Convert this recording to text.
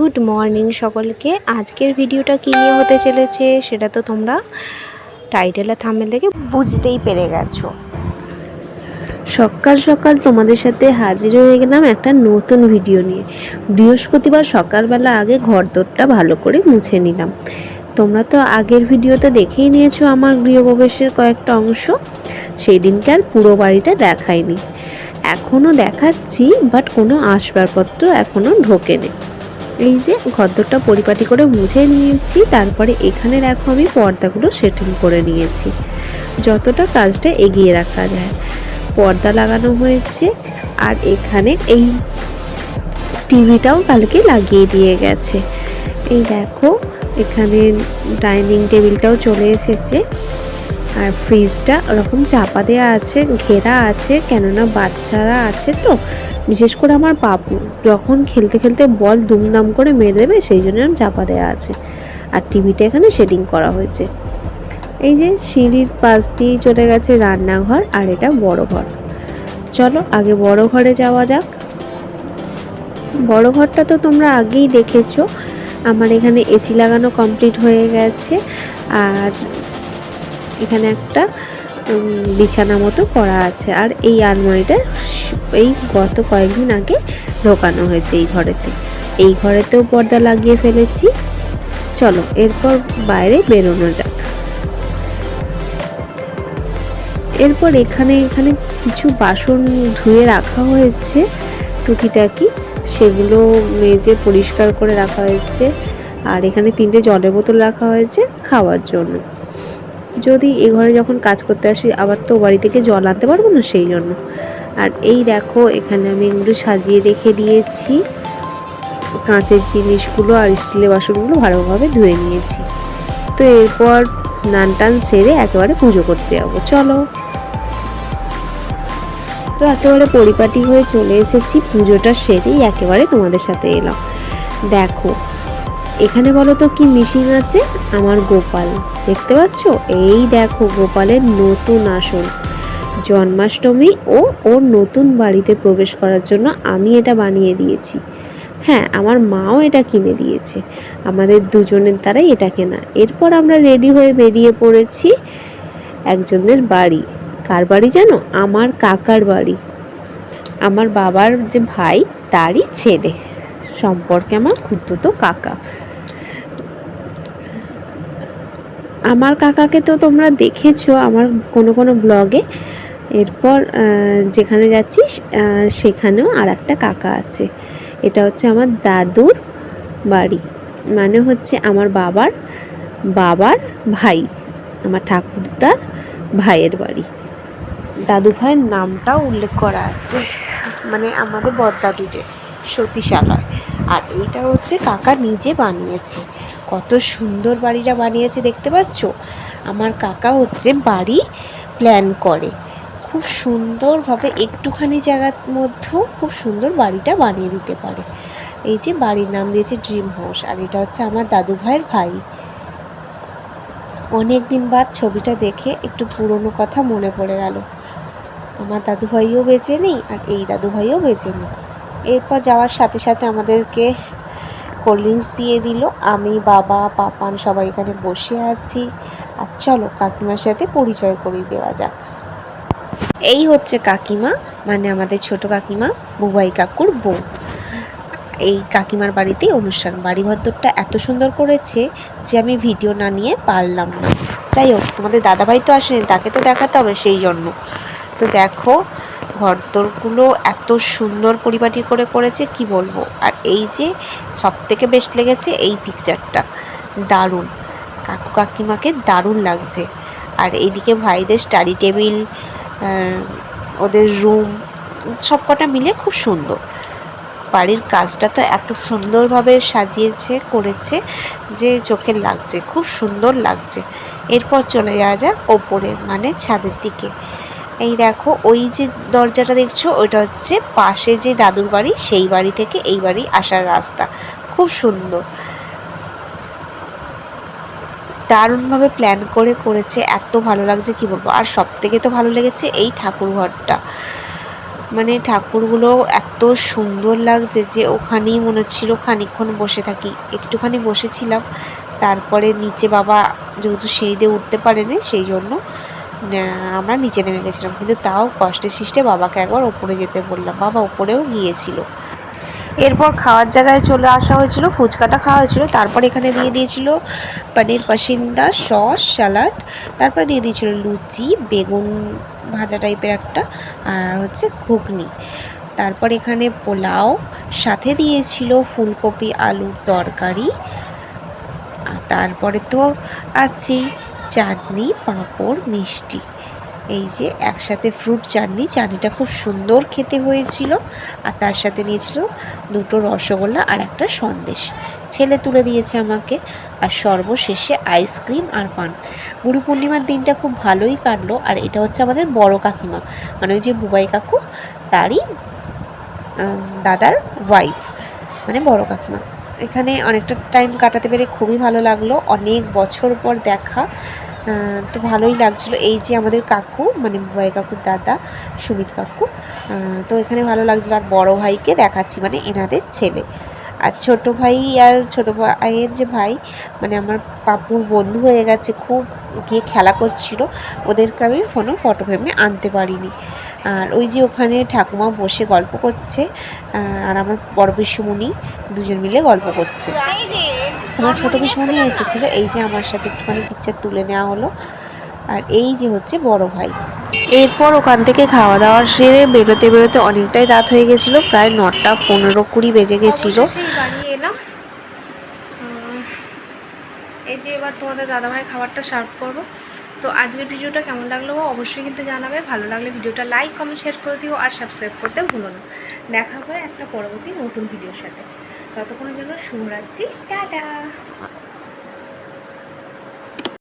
Good morning সকলকে। আজকের ভিডিওটা কী নিয়ে হতে চলেছে সেটা তো তোমরা টাইটেল থাম্বনেল থেকে বুঝতেই পেরে গেছো। সকাল সকাল তোমাদের সাথে হাজির হয়ে গেলাম একটা নতুন ভিডিও নিয়ে। বৃহস্পতিবার সকালবেলা আগে ঘর দোরটা ভালো করে মুছে নিলাম। তোমরা তো আগের ভিডিওতে দেখেই নিয়েছো আমার গৃহপ্রবেশের কয়েকটা অংশ। সেই দিনকে আর পুরো বাড়িটা দেখায়নি এখনও দেখাচ্ছি, বাট কোনো আসবাবপত্র এখনও ঢোকেনি। এই যে ঘরদোরটা পরিপাটি করে মুছে নিয়েছি, তারপরে এখানে দেখো আমি পর্দাগুলো সেটিং করে নিয়েছি। যতটা কাজটা এগিয়ে রাখা যায়। পর্দা লাগানো হয়েছে, আর এখানে এই টিভিটাও কালকে লাগিয়ে দিয়ে গেছে। এই দেখো, এখানে ডাইনিং টেবিলটাও চলে এসেছে। আর ফ্রিজটা ওরকম চাপা দেওয়া আছে, ঘেরা আছে, কেননা বাচ্চারা আছে তো বিশেষ করে আমার পাপু যখন খেলতে খেলতে বল দুমদাম করে মেরে দেবে, সেই জন্য চাপা দেওয়া আছে। আর টিভিটা এখানে সেটিং করা হয়েছে। এই যে সিঁড়ির পাশ দিয়েই চলে গেছে রান্নাঘর, আর এটা বড় ঘর। চলো, আগে বড় ঘরে যাওয়া যাক। বড় ঘরটা তো তোমরা আগেই দেখেছ। আমার এখানে এসি লাগানো কমপ্লিট হয়ে গেছে। আর এখানে একটা বিছানা মতো করা আছে। আর এই আলমারিটা এই গত কয়েকদিন আগে ঢোকানো হয়েছে এই ঘরেতে। এই ঘরেতেও পর্দা লাগিয়ে ফেলেছি। চলো, এরপর বাইরে বেরোনো যাক। এরপর এখানে এখানে কিছু বাসন ধুয়ে রাখা হয়েছে, টুকিটাকি। সেগুলো মেজে পরিষ্কার করে রাখা হয়েছে। আর এখানে তিনটে জলের বোতল রাখা হয়েছে খাওয়ার জন্য। যদি এ ঘরে যখন কাজ করতে আসি, আবার তো বাড়ি থেকে জল আনতে পারব না সেই জন্য। আর এই দেখো, এখানে আমি এগুলো সাজিয়ে রেখে দিয়েছি। কাঁচের জিনিসগুলো আর স্টিলের বাসনগুলো ভালোভাবে ধুয়ে নিয়েছি। তো এরপর স্নান টান সেরে একেবারে পুজো করতে যাব। চলো। তো একেবারে পরিপাটি হয়ে চলে এসেছি। পুজোটা সেরেই একেবারে তোমাদের সাথে এলাম। দেখো, এখানে বলো তো কি মিশিং আছে? আমার গোপাল। দেখতে পাচ্ছ? এই দেখো গোপালের নতুন আসন। জন্মাষ্টমী ও ওর নতুন বাড়িতে প্রবেশ করার জন্য আমি এটা বানিয়ে দিয়েছি। হ্যাঁ আমার মাও এটা কিনে দিয়েছে। আমাদের দুজনের দ্বারাই এটা কেনা। এরপর আমরা রেডি হয়ে বেরিয়ে পড়েছি একজনের বাড়ি। কার বাড়ি জানো? আমার কাকার বাড়ি। আমার বাবার যে ভাই, তারই ছেলে। সম্পর্কে আমার খুঁড়তো কাকা। আমার কাকাকে তো তোমরা দেখেছ আমার কোনো কোনো ব্লগে। এরপর যেখানে যাচ্ছি সেখানেও আর একটা কাকা আছে। এটা হচ্ছে আমার দাদুর বাড়ি। মানে হচ্ছে আমার বাবার বাবার ভাই। আমার ঠাকুরদার ভাইয়ের বাড়ি। দাদু ভাইয়ের নামটাও উল্লেখ করা আছে। মানে আমাদের বড়দাদু যে সতীশালয়। আর এইটা হচ্ছে কাকা নিজে বানিয়েছে। কত সুন্দর বাড়িটা বানিয়েছে, দেখতে পাচ্ছ? আমার কাকা হচ্ছে বাড়ি প্ল্যান করে। খুব সুন্দরভাবে একটুখানি জায়গার মধ্যেও খুব সুন্দর বাড়িটা বানিয়ে দিতে পারে। এই যে বাড়ির নাম দিয়েছে ড্রিম হাউস আর এটা হচ্ছে আমার দাদু ভাইয়ের ভাই। অনেক দিন বাদ ছবিটা দেখে একটু পুরনো কথা মনে পড়ে গেল। আমার দাদু ভাইও বেঁচে নেই, আর এই দাদু ভাইও বেঁচে নেই। এরপর যাওয়ার সাথে সাথে আমাদেরকে কোল্ড ড্রিঙ্কস দিয়ে দিল। আমি, বাবা, পাপান সবাই এখানে বসে আছি। আর চলো কাকিমার সাথে পরিচয় করিয়ে দেওয়া যাক। এই হচ্ছে কাকিমা মানে আমাদের ছোট কাকিমা, বুবাই কাকুর বউ। এই কাকিমার বাড়িতেই অনুষ্ঠান। বাড়ি ভদ্রটা এত সুন্দর করেছে যে আমি ভিডিও না নিয়ে পারলাম না। যাই হোক, তোমাদের দাদাভাই তো আসেনি, তাকে তো দেখাতে হবে সেই জন্য। তো দেখো ঘরদোরগুলো এত সুন্দর পরিপাটি করে করেছে, কি বলব? আর এই যে সব থেকে বেস্ট লেগেছে এই পিকচারটা দারুণ। কাকু কাকিমাকে দারুণ লাগছে। আর এইদিকে ভাইদের স্টাডি টেবিল ওদের রুম সব কটা মিলে খুব সুন্দর। বাড়ির কাজটা তো এত সুন্দরভাবে সাজিয়েছে, করেছে যে চোখে লাগছে, খুব সুন্দর লাগছে। এরপর চলে যাওয়া যাক ওপরে মানে ছাদের দিকে। এই দেখো, ওই যে দরজাটা দেখছ, ওইটা হচ্ছে পাশে যে দাদুর বাড়ি, সেই বাড়ি থেকে এই বাড়ি আসার রাস্তা। খুব সুন্দর। দারুণভাবে প্ল্যান করে করেছে, এত ভালো লাগছে, কি বলব? আর সব থেকে তো ভালো লেগেছে এই ঠাকুর ঘরটা মানে ঠাকুরগুলো এত সুন্দর লাগছে যে ওখানেই মনে হচ্ছিল খানিকক্ষণ বসে থাকি। একটুখানি বসেছিলাম, তারপরে নিচে বাবা যেহেতু সিঁড়ি দিয়ে উঠতে পারেনি, সেই জন্য আমরা নিচে নেমে গেছিলাম, কিন্তু তাও কষ্টে সৃষ্টে বাবাকে একবার ওপরে যেতে বললাম। বাবা ওপরেও গিয়েছিল। এরপর খাওয়ার জায়গায় চলে আসা হয়েছিল, ফুচকাটা খাওয়া হয়েছিল, তারপর এখানে দিয়ে দিয়েছিল পনির পাসিন্দা সস, স্যালাড, তারপর দিয়ে দিয়েছিল লুচি, বেগুন ভাজা টাইপের একটা, আর হচ্ছে ঘুগনি। তারপর এখানে পোলাও, সাথে দিয়েছিল ফুলকপি আলুর তরকারি তারপরে তো আছেই। চাটনি, পাঁপড়, মিষ্টি। এই যে একসাথে ফ্রুট চাটনি, চাটনিটা খুব সুন্দর খেতে হয়েছিল আর তার সাথে নিয়েছিল দুটো রসগোল্লা আর একটা সন্দেশ। ছেলে তুলে দিয়েছে আমাকে আর সর্বশেষে আইসক্রিম আর পান। গুরু পূর্ণিমার দিনটা খুব ভালোই কাটলো আর এটা হচ্ছে আমাদের বড় কাকিমা মানে ওই যে বুবাই কাকু, তারই দাদার ওয়াইফ মানে বড় কাকিমা। এখানে অনেকটা টাইম কাটাতে পেরে খুবই ভালো লাগল। অনেক বছর পর দেখা। তো ভালোই লাগছিল। এই যে আমাদের কাকু মানে বুবাই কাকুর দাদা, সুমিত কাকু তো এখানে ভালো লাগছিল। আর বড় ভাইকে দেখাচ্ছি মানে এনাদের ছেলে। আর ছোট ভাই আর ছোট ভাইয়ের যে ভাই মানে আমার পাপুর বন্ধু হয়ে গেছে, খুব গিয়ে খেলা করছিল। ওদেরকে আমি ফোনে ফটো ফ্রেমে আনতে পারিনি। আর ওই যে ওখানে ঠাকুমা বসে গল্প করছে আর আমার বড় পিসুমণি দুজন মিলে গল্প করছে। আমার ছোটো পিসুমণি এসেছিল, এই যে আমার সাথে একটুখানি পিকচার তুলে নেওয়া হলো। আর এই যে হচ্ছে বড় ভাই। এরপর ওখান থেকে খাওয়া দাওয়া সেরে বেরোতে বেরোতে অনেকটাই রাত হয়ে গেছিল, প্রায় নটা পনেরো কুড়ি বেজে গেছিল। এই যে এবার তোমাদের দাদাভাই খাবারটা সার্ভ করব। তো আজকের ভিডিওটা কেমন লাগল অবশ্যই কিন্তু জানাবে। ভালো লাগলে ভিডিওটা লাইক কমেন্ট শেয়ার করে দিও আর সাবস্ক্রাইব করতে ভুলো না। দেখা হবে একটা পরবর্তী নতুন ভিডিওর সাথে। ততক্ষণের জন্য শুভরাত্রি। টাটা!